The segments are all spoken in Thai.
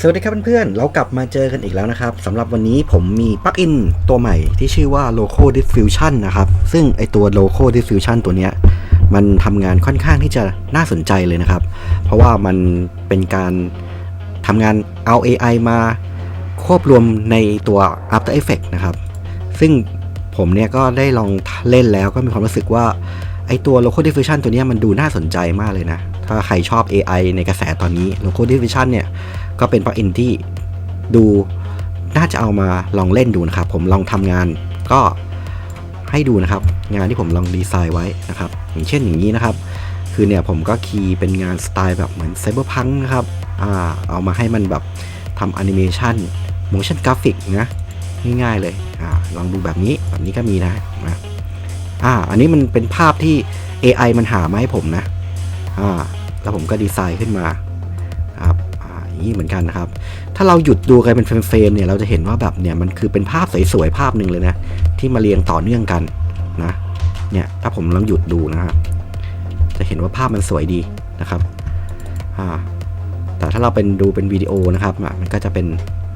สวัสดีครับเพื่อนๆ เรากลับมาเจอกันอีกแล้วนะครับสำหรับวันนี้ผมมีปลั๊กอินตัวใหม่ที่ชื่อว่า Local Diffusion นะครับ ซึ่งไอตัว Local Diffusion ตัวเนี้ยมันทำงานค่อนข้างที่จะน่าสนใจเลยนะครับ เพราะว่ามันเป็นการทำงานเอา AI มาควบรวมในตัว After Effects นะครับ ซึ่งผมเนี่ยก็ได้ลองเล่นแล้วก็มีความรู้สึกว่าไอตัว Local Diffusion ตัวนี้มันดูน่าสนใจมากเลยนะ ถ้าใครชอบ AI ในกระแสตอนนี้ Local Diffusion เนี่ย ก็เป็นปลั๊กอินที่ดูน่าจะเอามาลองเล่นดูนะครับ ผมลองทำงานก็ให้ดูนะครับ งานที่ผมลองดีไซน์ไว้นะครับ อย่างเช่นอย่างนี้นะครับ คือเนี่ยผมก็คีย์เป็นงานสไตล์แบบเหมือนไซเบอร์พังนะครับอ่าเอามาให้มันแบบทำแอนิเมชันโมชั่นกราฟิกนะง่ายๆเลยอ่าลองดูแบบนี้แบบนี้ก็มีนะนะอ่าอันนี้มันเป็นภาพที่ AI มันหามาให้ผมนะอ่าแล้วผมก็ดีไซน์ขึ้นมา อย่างนี้เหมือนกันนะครับ ถ้าเราหยุดดูกันเป็นเฟรมๆเนี่ยเราจะเห็นว่าแบบเนี่ยมันคือเป็นภาพสวยๆภาพหนึ่งเลยนะที่มาเรียงต่อเนื่องกันนะเนี่ยถ้าผมลองหยุดดูนะครับจะเห็นว่าภาพมันสวยดีนะครับแต่ถ้าเราเป็นดูเป็นวิดีโอนะครับมันก็จะเป็น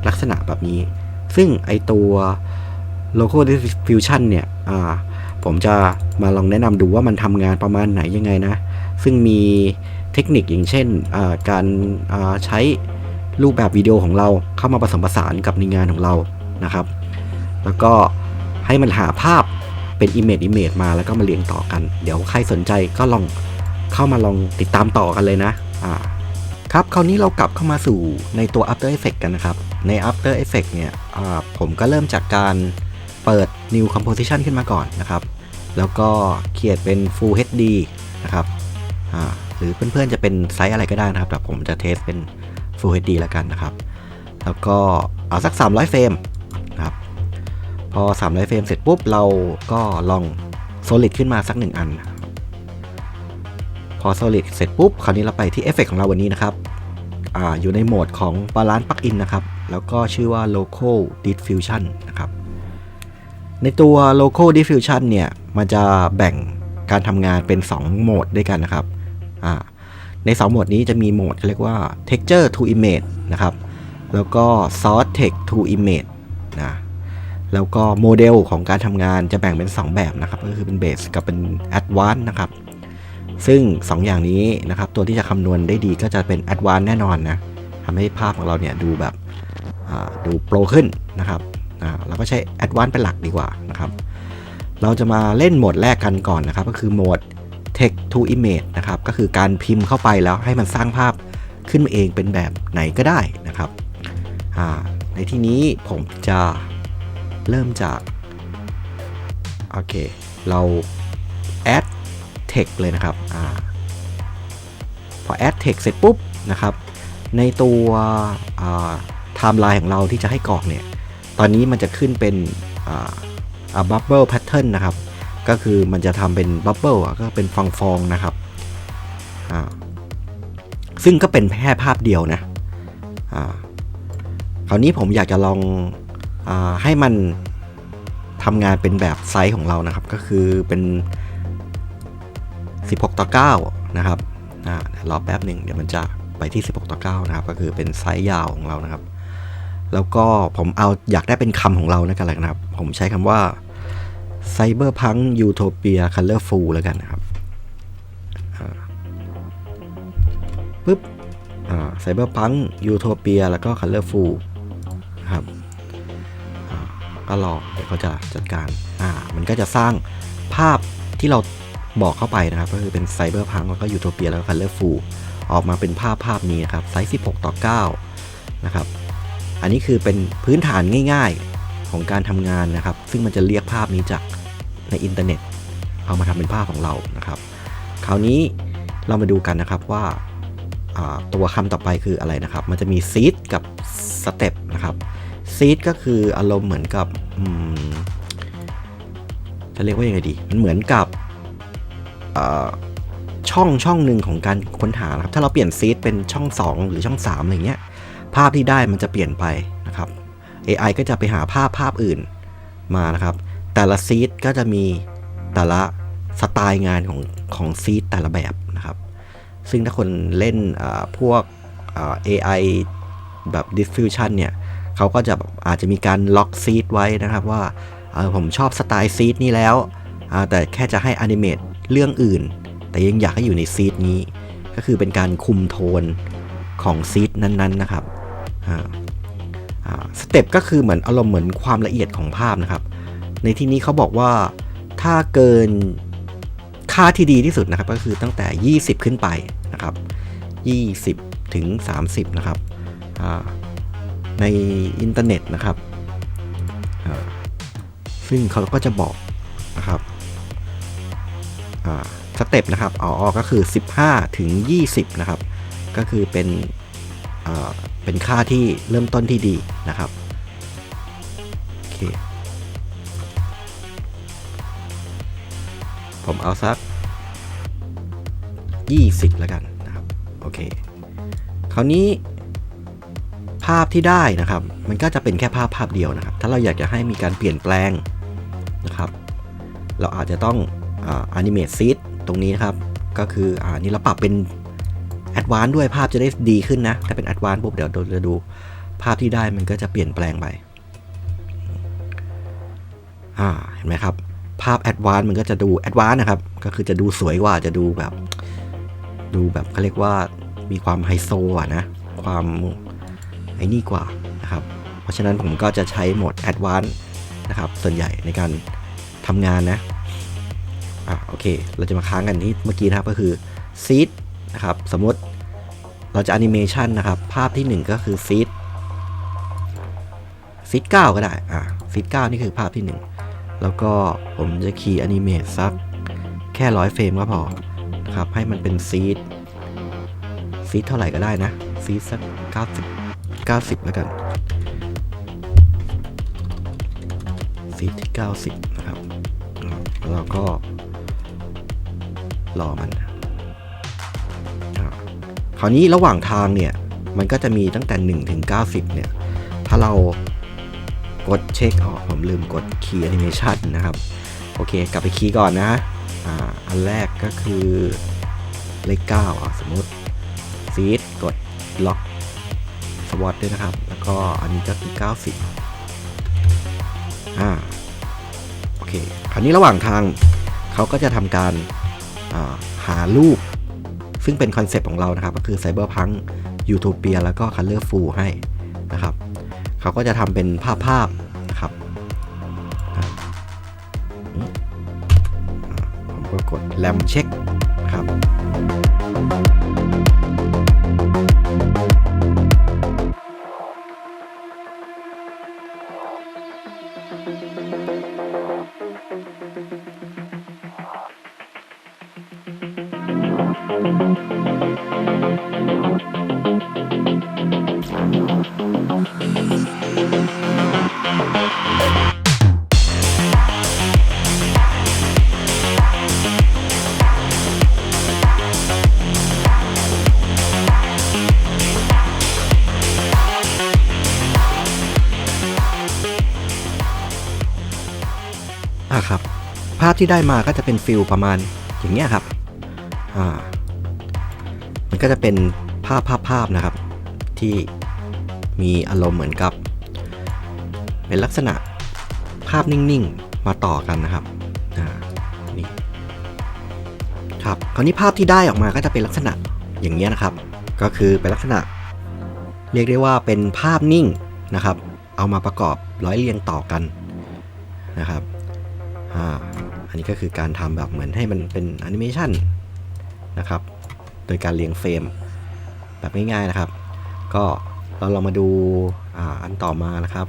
ลักษณะแบบนี้ ซึ่งไอตัว local diffusion เนี่ยผมจะมาลองแนะนำดูว่ามันทำงานประมาณไหนยังไงนะ ซึ่งมีเทคนิคอย่างเช่นการใช้ รูปแบบวิดีโอของเราเข้ามาผสมผสานกับในงานของเรานะครับ แล้วก็ให้มันหาภาพเป็น Image Image มาแล้วก็มาเรียงต่อกัน เดี๋ยวใครสนใจก็ลองเข้ามาลองติดตามต่อกันเลยนะะครับคราวนี้เรากลับเข้ามาสู่ในตัว After Effects กันนะครับ ใน After Effects เนี่ยผมก็เริ่มจากการเปิด New Composition ขึ้นมาก่อนนะครับ แล้วก็เขียนเป็น Full HD นะครับหรือเพื่อนๆจะเป็นไซส์อะไรก็ได้นะครับแต่ผมจะเทสเป็น Full HD แล้วกันนะครับ แล้วก็เอาสัก 300 เฟรมนะครับ พอ 300 เฟรมเสร็จปุ๊บ เราก็ลอง Solid ขึ้นมาสักหนึ่งอัน พอ Solid เสร็จปุ๊บ คราวนี้เราไปที่เอฟเฟกของเราวันนี้นะครับออยู่ในโหมดของ Balance Plugin นะครับ แล้วก็ชื่อว่า Local Diffusion นะครับ ในตัว Local Diffusion เนี่ย มันจะแบ่งการทำงานเป็น 2 โหมดด้วยกันนะครับ ใน2โหมดนี้จะมีโหมดเรียกว่า texture to image นะครับ แล้วก็ source text to image นะ แล้วก็โมเดลของการทำงานจะแบ่งเป็น 2 แบบนะครับ ก็คือเป็น base กับเป็น advanced นะครับ ซึ่ง 2 อย่างนี้นะครับ ตัวที่จะคำนวณได้ดีก็จะเป็น advanced แน่นอนนะทำให้ภาพของเราเนี่ยดูแบบดูโปรขึ้นนะครับเราก็ใช้ advanced เป็นหลักดีกว่านะครับเราจะมาเล่นโหมดแรกกันก่อนนะครับ ก็คือโหมด text to image นะครับ ก็คือการพิมพ์เข้าไปแล้วให้มันสร้างภาพขึ้นมาเองเป็นแบบไหนก็ได้นะครับ ในที่นี้ผมจะเริ่มจาก โอเค เรา add text เลยนะครับอพอ add text เสร็จปุ๊บนะครับ ในตัวไทม์ไลน์ของเราที่จะให้กรอกเนี่ย ตอนนี้มันจะขึ้นเป็น bubble pattern นะครับ ก็คือมันจะทำเป็นบับเบิลก็เป็นฟองฟองนะครับซึ่งก็เป็นแค่ภาพเดียวนะคราวนี้ผมอยากจะลองอให้มันทำงานเป็นแบบไซส์ของเรานะครับ ก็คือเป็น 16 ต่อ 9 นะครับรอแป๊บหนึ่งเดี๋ยวมันจะไปที่ 16 ต่อ 9 นะครับ ก็คือเป็นไซส์ยาวของเรานะครับ แล้วก็ผมเอาอยากได้เป็นคำของเรานะกันเลยนะครับ ผมใช้คำว่า ไซเบอร์พังยูโทเปียคัลเลอร์ฟูลแล้วกันนะครับปึ๊บไซเบอร์พังยูโทเปียแล้วก็คัลเลอร์ฟูลครับก็รอเดี๋ยวเขาจะจัดการอ่ามันก็จะสร้างภาพที่เราบอกเข้าไปนะครับ ก็คือเป็นไซเบอร์พังแล้วก็ยูโทเปียแล้วก็คัลเลอร์ฟูลออกมาเป็นภาพภาพนี้นะครับไซส์ 16 ต่อ 9 นะครับ อันนี้คือเป็นพื้นฐานง่ายๆของการทำงานนะครับ ซึ่งมันจะเรียกภาพนี้จาก ในอินเทอร์เน็ต เอามาทำเป็นภาพของเรานะครับ คราวนี้เรามาดูกันนะครับว่าตัวคำต่อไปคืออะไรนะครับ มันจะมีซีดกับสเต็ปนะครับซีดก็คืออารมณ์เหมือนกับจะเรียกว่ายังไงดี มันเหมือนกับช่องช่องหนึ่งของการค้นหานะครับ ถ้าเราเปลี่ยนซีดเป็นช่อง 2 หรือช่อง3อะไรเงี้ย ภาพที่ได้มันจะเปลี่ยนไปนะครับ AI ก็จะไปหาภาพภาพอื่นมานะครับ แต่ละซีดก็จะมีแต่ละสไตล์งานของของซีดแต่ละแบบนะครับ ซึ่งถ้าคนเล่นพวก AI แบบ diffusion เนี่ยเขาก็จะอาจจะมีการล็อกซีดไว้นะครับว่าผมชอบสไตล์ซีดนี้แล้ว แต่แค่จะให้อนิเมตเรื่องอื่น แต่ยังอยากให้อยู่ในซีดนี้ ก็คือเป็นการคุมโทนของซีดนั้นๆนะครับสเต็ปก็คือเหมือนอารมณ์เหมือนความละเอียดของภาพนะครับ ในที่นี้เขาบอกว่าถ้าเกินค่าที่ดีที่สุดนะครับก็คือตั้งแต่ 20 ขึ้นไปนะครับ 20 ถึง 30 นะครับในอินเทอร์เน็ตนะครับซึ่งเขาก็จะบอกนะครับสเต็ปนะครับอ๋อก็คือ 15 ถึง 20 นะครับ ก็คือเป็นเป็นค่าที่เริ่มต้นที่ดีนะครับโอเค ผมเอาสัก 20 แล้วกันนะครับ โอเค คราวนี้ภาพที่ได้นะครับ มันก็จะเป็นแค่ภาพภาพเดียวนะครับ ถ้าเราอยากจะให้มีการเปลี่ยนแปลงนะครับ เราอาจจะต้องอนิเมตซีดตรงนี้นะครับ ก็คืออ่านี่เราปรับเป็นแอดวานด้วยภาพจะได้ดีขึ้นนะ ถ้าเป็นแอดวานปุ๊บเดี๋ยวเราจะดูภาพที่ได้มันก็จะเปลี่ยนแปลงไป อ่า เห็นไหมครับาพแอดวานมันก็จะดูแอดวานนะครับ ก็คือจะดูสวยกว่าจะดูแบบ ดูแบบเขาเรียกว่ามีความไฮโซอะนะ ความไอ้นี่กว่านะครับ เพราะฉะนั้นผมก็จะใช้โหมดแอดวานนะครับ ส่วนใหญ่ในการทำงานนะอะโอเค เราจะมาค้างกันที่เมื่อกี้นะครับก็คือซีดนะครับสมมติเราจะแอนิเมชันนะครับ ภาพที่ 1 ก็คือซีดซีดเก้าก็ได้อะซีดเก้านี่คือภาพที่ 1 แล้วก็ผมจะคีย์อนิเมตสักแค่ร้อยเฟรมก็พอนะครับให้มันเป็นซีดซีดเท่าไหร่ก็ได้นะ ซีดสัก 90 90 แล้วกัน ซีดที่ 90 นะครับ แล้วก็รอมัน คราวนี้ระหว่างทางเนี่ย มันก็จะมีตั้งแต่ 1 ถึง 90 เนี่ย ถ้าเรา กดเช็คออกผมลืมกดคีย์แอนิเมชันนะครับ โอเค กลับไปคีย์ก่อนนะอ่าอันแรกก็คือเลข9อะสมมติซีดกดล็อกสวอตด้วยนะครับ แล้วก็อันนี้ก็คือ 90อ่าโอเค คราวนี้ระหว่างทางเขาก็จะทำการาหารูป ซึ่งเป็นคอนเซปต์ของเรานะครับ ก็คือไซเบอร์พังยูทูเปียแล้วก็คัลเลอร์ฟูลให้ เขาก็จะทำเป็นภาพภาพๆนะครับผมก็กดแรมเช็คครับ ที่ได้มาก็จะเป็นฟิลประมาณอย่างเงี้ยครับ อ่า มันก็จะเป็นภาพภาพภาพนะครับ ที่มีอารมณ์เหมือนกับ เป็นลักษณะภาพนิ่งๆมาต่อกันนะครับ อ่า นี่ครับคราวนี้ภาพที่ได้ออกมาก็จะเป็นลักษณะอย่างเงี้ยนะครับ ก็คือเป็นลักษณะ เรียกได้ว่าเป็นภาพนิ่งนะครับ เอามาประกอบร้อยเรียงต่อกันนะครับ อ่า นนี้ก็คือการทำแบบเหมือนให้มันเป็นแอนิเมชันนะครับ โดยการเรียงเฟรมแบบง่ายๆนะครับ ก็เราลองมาดูอ,าอันต่อมานะครับ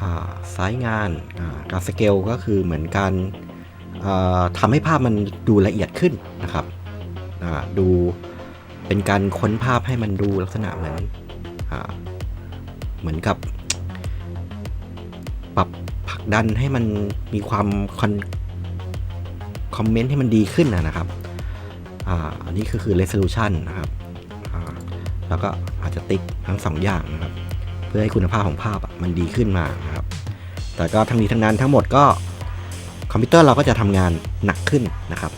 อ่าไซส์งานการสเกลก็คือเหมือนการอ่าทำให้ภาพมันดูละเอียดขึ้นนะครับดูเป็นการค้นภาพให้มันดูลักษณะเหมือนอเหมือนกับ ปรับ ผลักดันให้มันมีความคอนคอมเมนต์ให้มันดีขึ้นนะครับอันนี้ก็คือ resolution นะครับ แล้วก็อาจจะติ๊กทั้งสองอย่างนะครับ เพื่อให้คุณภาพของภาพมันดีขึ้นมานะครับ แต่ก็ทั้งนี้ทั้งนั้นทั้งหมดก็คอมพิวเตอร์เราก็จะทำงานหนักขึ้นนะครับ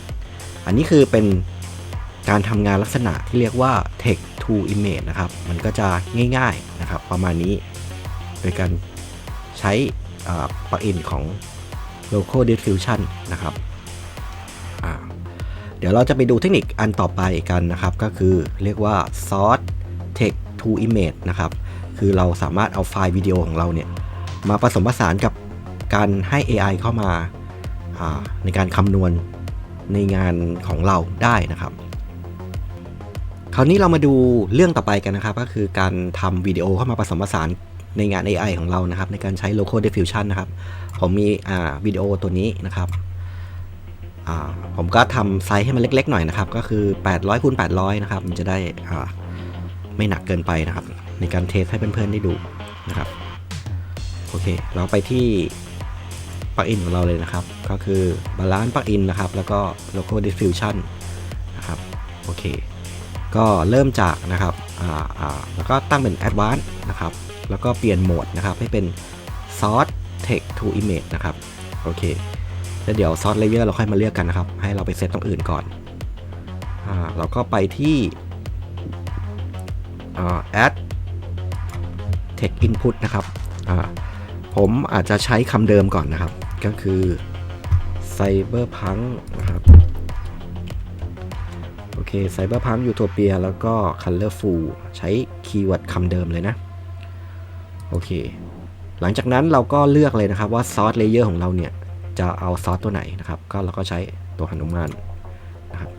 อันนี้คือเป็นการทำงานลักษณะที่เรียกว่า text to image นะครับ มันก็จะง่ายๆนะครับ ประมาณนี้ โดยการใช้ ปลั๊กอินของ local diffusion นะครับเดี๋ยวเราจะไปดูเทคนิคอันต่อไปกันนะครับ ก็คือเรียกว่า source text to image นะครับ คือเราสามารถเอาไฟล์วิดีโอของเราเนี่ย มาผสมผสานกับการให้ AI เข้ามาในการคำนวณในงานของเราได้นะครับ คราวนี้เรามาดูเรื่องต่อไปกันนะครับ ก็คือการทำวิดีโอเข้ามาผสมผสาน ในงาน AI ของเรานะครับ ในการใช้ local diffusion นะครับ ผมมีวิดีโอตัวนี้นะครับผมก็ทำไซส์ให้มันเล็ก ๆ หน่อยนะครับ ก็คือ 800คูณ800 นะครับ มันจะได้ไม่หนักเกินไปนะครับ ในการเทสให้เพื่อนๆได้ดูนะครับ โอเค เราไปที่ปลั๊กอินของเราเลยนะครับ ก็คือบาลานซ์ปลั๊กอินนะครับ แล้วก็ local diffusion นะครับ โอเค ก็เริ่มจากนะครับ แล้วก็ตั้งเป็น advanced นะครับ แล้วก็เปลี่ยนโหมดนะครับ ให้เป็น source text to image นะครับ โอเค แล้วเดี๋ยว source layer เราค่อยมาเลือกกันนะครับ ให้เราไปเซตตรงอื่นก่อนอ่าเราก็ไปที่อ่า add text input นะครับอ่าผมอาจจะใช้คำเดิมก่อนนะครับ ก็คือ cyberpunk นะครับโอเค cyberpunk utopia แล้วก็ colorful ใช้คีย์เวิร์ดคำเดิมเลยนะ โอเค หลังจากนั้นเราก็เลือกเลยนะครับว่าซอสเลเยอร์ของเราเนี่ย จะเอาซอสตัวไหนนะครับ ก็เราก็ใช้ตัวหนุมานนะครับ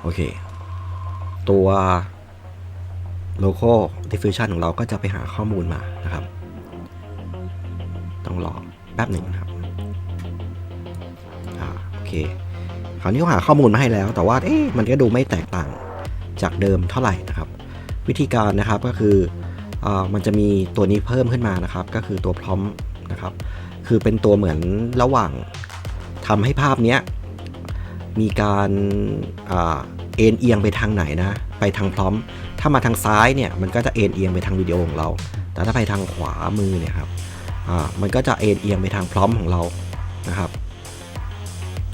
โอเค ตัว local diffusion ของเราก็จะไปหาข้อมูลมานะครับ ต้องรอแป๊บหนึ่งนะครับอ่าโอเค คราวนี้เขาหาข้อมูลมาให้แล้ว แต่ว่าเอ๊ะมันก็ดูไม่แตกต่างจากเดิมเท่าไหร่นะครับ วิธีการนะครับก็คือ มันจะมีตัวนี้เพิ่มขึ้นมานะครับ ก็คือตัวพร้อมนะครับ คือเป็นตัวเหมือนระหว่างทำให้ภาพนี้มีการเอ็นเอียงไปทางไหนนะ ไปทางพร้อม ถ้ามาทางซ้ายเนี่ย มันก็จะเอ็นเอียงไปทางวิดีโอของเรา แต่ถ้าไปทางขวามือเนี่ยครับ มันก็จะเอ็นเอียงไปทางพร้อมของเรา นะครับ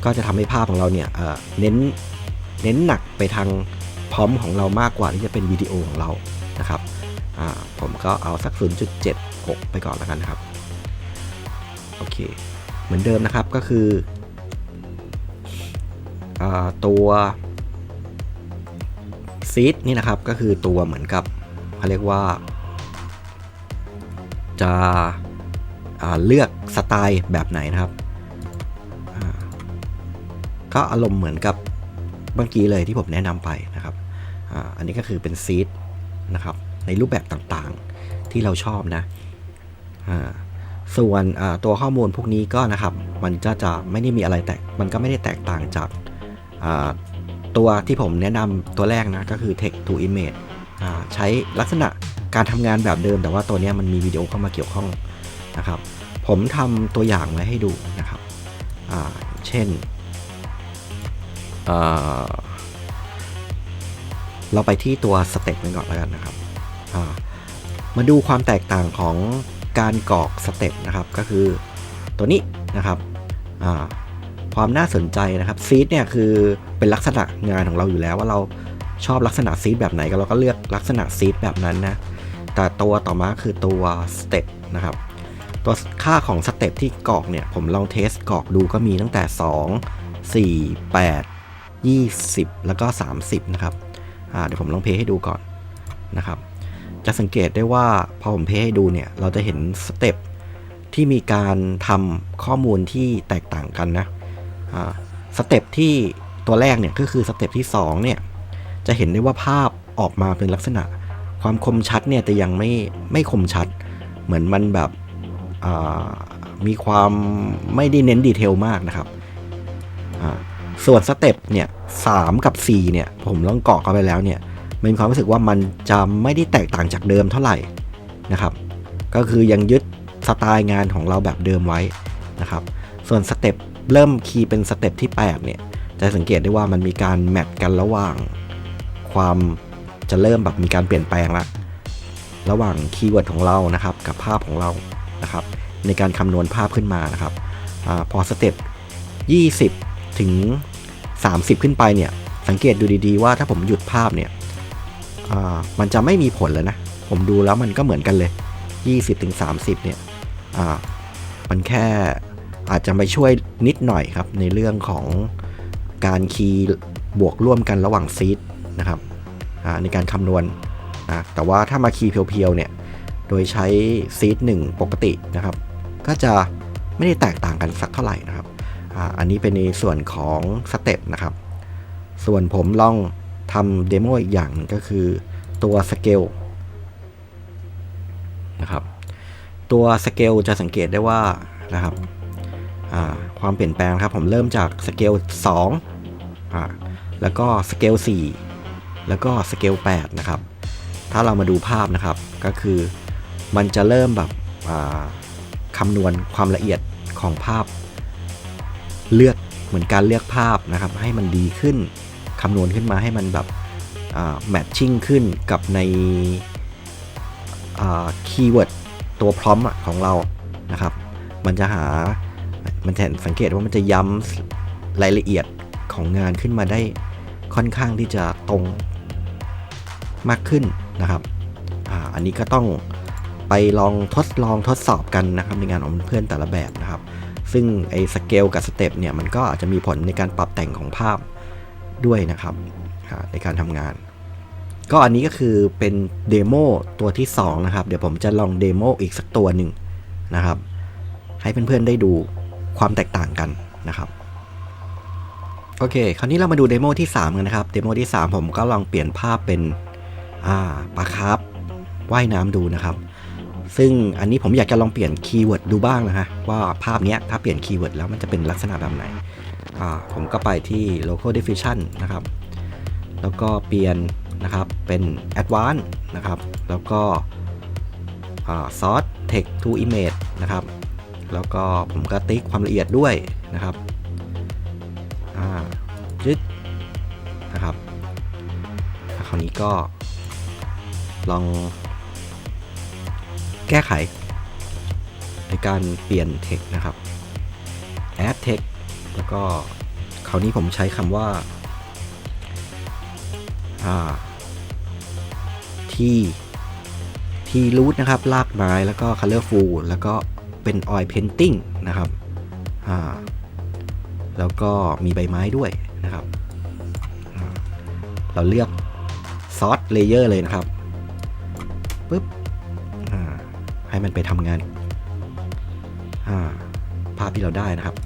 ก็จะทำให้ภาพของเราเนี่ยเน้น เน้นหนักไปทางพร้อมของเรามากกว่าที่จะเป็นวิดีโอของเรา นะครับ ผมก็เอาสัก 0.76 ไปก่อนแล้วกันนะครับ โอเค เหมือนเดิมนะครับก็คืออตัวซีดนี่นะครับก็คือตัวเหมือนกับเขาเรียกว่า จะเลือกสไตล์แบบไหนนะครับก็อารมณ์เหมือนกับเมื่อกี้เลยที่ผมแนะนำไปนะครับออันนี้ก็คือเป็นซีดนะครับ ในรูปแบบต่างๆที่เราชอบนะส่วนตัวข้อมูลพวกนี้ก็นะครับ มันจะจะไม่ได้มีอะไรแตกมันก็ไม่ได้แตกต่างจากตัวที่ผมแนะนำตัวแรกนะก็คือ text to image ใช้ลักษณะการทำงานแบบเดิม แต่ว่าตัวนี้มันมีวิดีโอเข้ามาเกี่ยวข้องนะครับ ผมทำตัวอย่างไว้ให้ดูนะครับเช่นเราไปที่ตัวสเต็ปกันก่อนแล้วกันนะครับ มาดูความแตกต่างของการกรอกสเต็ปนะครับก็คือตัวนี้นะครับความน่าสนใจนะครับซีดเนี่ยคือเป็นลักษณะงานของเราอยู่แล้วว่าเราชอบลักษณะซีดแบบไหนก็เราก็เลือกลักษณะซีดแบบนั้นนะแต่ตัวต่อมาคือตัวสเต็ปนะครับตัวค่าของสเต็ปที่กรอกเนี่ยผมลองเทสกรอกดูก็มีตั้งแต่ 2 4 8 20 แล้วก็ 30 นะครับเดี๋ยวผมลองเพย์ให้ดูก่อนนะครับ จะสังเกตได้ว่าพอผมเพย์ให้ดูเนี่ย เราจะเห็นสเต็ปที่มีการทำข้อมูลที่แตกต่างกันนะสเต็ปที่ตัวแรกเนี่ยก็คือสเต็ปที่2เนี่ยจะเห็นได้ว่าภาพออกมาเป็นลักษณะ ความคมชัดเนี่ยแต่ยังไม่ไม่คมชัด เหมือนมันแบบมีความไม่ได้เน้นดีเทลมากนะครับ ส่วนสเต็ปเนี่ยสกับ4เนี่ยผมลองเกาะเข้าไปแล้วเนี่ย มีความรู้สึกว่ามันจะไม่ได้แตกต่างจากเดิมเท่าไหร่นะครับ ก็คือยังยึดสไตล์งานของเราแบบเดิมไว้นะครับ ส่วนสเต็ปเริ่มคีย์เป็นสเต็ปที่ 8 เนี่ย จะสังเกตได้ว่ามันมีการแมทกันระหว่าง ความจะเริ่มแบบมีการเปลี่ยนแปลงละระหว่างคีย์เวิร์ดของเรานะครับ กับภาพของเรานะครับ ในการคำนวณภาพขึ้นมานะครับอพอสเต็ป20 ถึง 30 ขึ้นไปเนี่ย สังเกตดูดีๆ ว่าถ้าผมหยุดภาพเนี่ย มันจะไม่มีผลเลยนะ ผมดูแล้วมันก็เหมือนกันเลย 20-30 เนี่ยอ่ามันแค่อาจจะไปช่วยนิดหน่อยครับ ในเรื่องของการคีย์บวกร่วมกันระหว่างซีดนะครับอ่าในการคำนวณนะแต่ว่าถ้ามาคีย์เพียวๆเนี่ยโดยใช้ซีดหนึ่งปกตินะครับ ก็จะไม่ได้แตกต่างกันสักเท่าไหร่นะครับอาอันนี้เป็นในส่วนของสเต็ปนะครับ ส่วนผมลอง ทำเดโมอีกอย่างหนึ่งก็คือตัวสเกลนะครับตัวสเกลจะสังเกตได้ว่านะครับความเปลี่ยนแปลงครับผมเริ่มจากสเกล2อ่าแล้วก็สเกล4แล้วก็สเกล8นะครับ ถ้าเรามาดูภาพนะครับก็คือมันจะเริ่มแบบคำนวณความละเอียดของภาพ เลือกเหมือนการเลือกภาพนะครับ ให้มันดีขึ้น คำนวณขึ้นมาให้มันแบบแมทชิ่งขึ้นกับในคีย์เวิร์ดตัวพร้อมของเรานะครับ มันจะหา มันจะสังเกตว่ามันจะย้ำรายละเอียดของงานขึ้นมาได้ค่อนข้างที่จะตรงมากขึ้นนะครับออันนี้ก็ต้องไปลองทดลองทดสอบกันนะครับในงานของเพื่อนแต่ละแบบนะครับ ซึ่งไอ้สเกลกับสเต็ปเนี่ยมันก็อาจจะมีผลในการปรับแต่งของภาพ ด้วยนะครับในการทำงาน ก็อันนี้ก็คือเป็นเดโมตัวที่ 2 นะครับ เดี๋ยวผมจะลองเดโมอีกสักตัวหนึ่งนะครับ ให้เพื่อนๆได้ดูความแตกต่างกันนะครับโอเค คราวนี้เรามาดูเดโมที่ 3 กันนะครับ เดโมที่ 3 ผมก็ลองเปลี่ยนภาพเป็นปลาคาร์ฟว่ายน้ำดูนะครับ ซึ่งอันนี้ผมอยากจะลองเปลี่ยนคีย์เวิร์ดดูบ้างนะฮะว่าภาพนี้ถ้าเปลี่ยนคีย์เวิร์ดแล้วมันจะเป็นลักษณะแบบไหน ผมก็ไปที่ local diffusion นะครับ แล้วก็เปลี่ยนนะครับเป็น advanced นะครับ แล้วก็ source text to image นะครับ แล้วก็ผมก็ติ๊กความละเอียดด้วยนะครับยึดนะครับคราวนี้ก็ลองแก้ไข ในการเปลี่ยน text นะครับ add text แล้วก็คราวนี้ผมใช้คำว่าที่ที่รูทนะครับ ลากไม้แล้วก็ colorful แล้วก็เป็น oil painting นะครับแล้วก็มีใบไม้ด้วยนะครับ เราเลือกซอสเลเยอร์เลยนะครับปุ๊บให้มันไปทำงานภาพที่เราได้นะครับ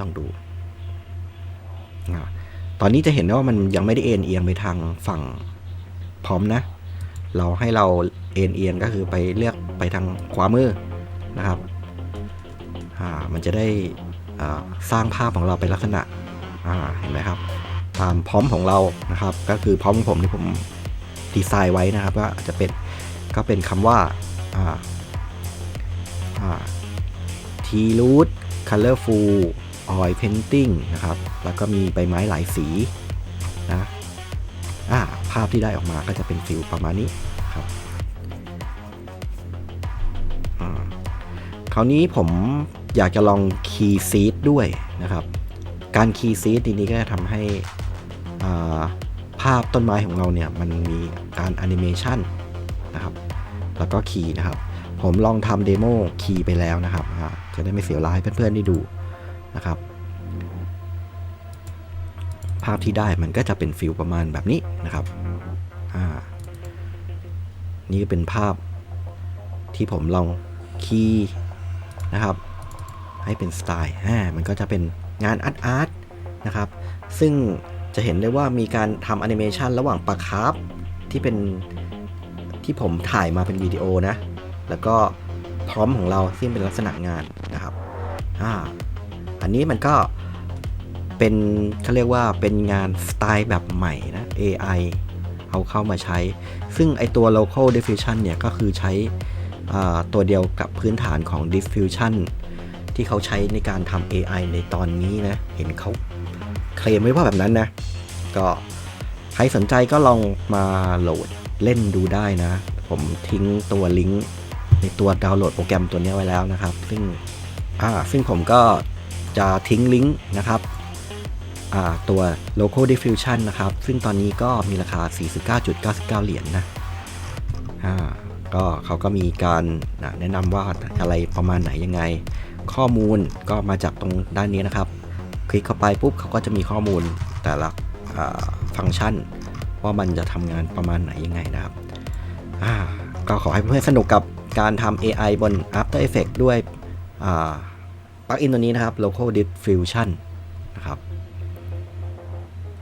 ลองดู ตอนนี้จะเห็นได้ว่ามันยังไม่ได้เอ็นเอียงไปทางฝั่งพร้อมนะ เราให้เราเอ็นเอียงก็คือไปเลือกไปทางขวามือนะครับอ่ามันจะได้อ่าสร้างภาพของเราเป็นลักษณะอ่าเห็นไหมครับ ตามพร้อมของเรานะครับ ก็คือพร้อมของผมที่ผมดีไซน์ไว้นะครับว่าจะเป็นก็เป็นคำว่าอ่าอ่า T root colorful oil painting นะครับ แล้วก็มีใบไม้หลายสีนะอ่าภาพที่ได้ออกมาก็จะเป็นฟิลประมาณนี้ครับอ่าคราวนี้ผมอยากจะลองคีย์ซีดด้วยนะครับ การคีย์ซีดทีนี้ก็จะทำให้อ่าภาพต้นไม้ของเราเนี่ยมันมีการแอนิเมชันนะครับ แล้วก็คีย์นะครับ ผมลองทำเดโมคีย์ไปแล้วนะครับอ่าจะได้ไม่เสียเวลาให้เพื่อนๆได้ดู นะครับ ภาพที่ได้มันก็จะเป็นฟิลประมาณแบบนี้นะครับนี่เป็นภาพที่ผมลองคีย์นะครับ ให้เป็นสไตล์มันก็จะเป็นงานอาร์ตอาร์ตนะครับ ซึ่งจะเห็นได้ว่ามีการทำแอนิเมชันระหว่างปลาคาร์ฟที่เป็นที่ผมถ่ายมาเป็นวิดีโอนะ แล้วก็พร้อมของเราซึ่งเป็นลักษณะงานนะครับ อ่า อันนี้มันก็เป็นเขาเรียกว่าเป็นงานสไตล์แบบใหม่นะ AI เอาเข้ามาใช้ ซึ่งไอตัว local diffusion เนี่ย ก็คือใช้ตัวเดียวกับพื้นฐานของ diffusion ที่เขาใช้ในการทำ AI ในตอนนี้นะ เห็นเขาเคลมไว้ว่าแบบนั้นนะ ก็ใครสนใจก็ลองมาโหลดเล่นดูได้นะ ผมทิ้งตัวลิงก์ในตัวดาวน์โหลดโปรแกรมตัวนี้ไว้แล้วนะครับ ซึ่งอ่าซึ่งผมก็ จะทิ้งลิงก์นะครับตัว Local Diffusion นะครับ ซึ่งตอนนี้ก็มีราคา 49.99 เหรียญนะก็เขาก็มีการแนะนำว่าอะไรประมาณไหนยังไง ข้อมูลก็มาจากตรงด้านนี้นะครับ คลิกเข้าไปปุ๊บเขาก็จะมีข้อมูลแต่ละฟังก์ชัน ว่ามันจะทำงานประมาณไหนยังไงนะครับก็ขอให้เพื่อนๆสนุกกับการทำ AI บน After Effects ด้วย ปลั๊กอินตัวนี้นะครับ Local Diffusion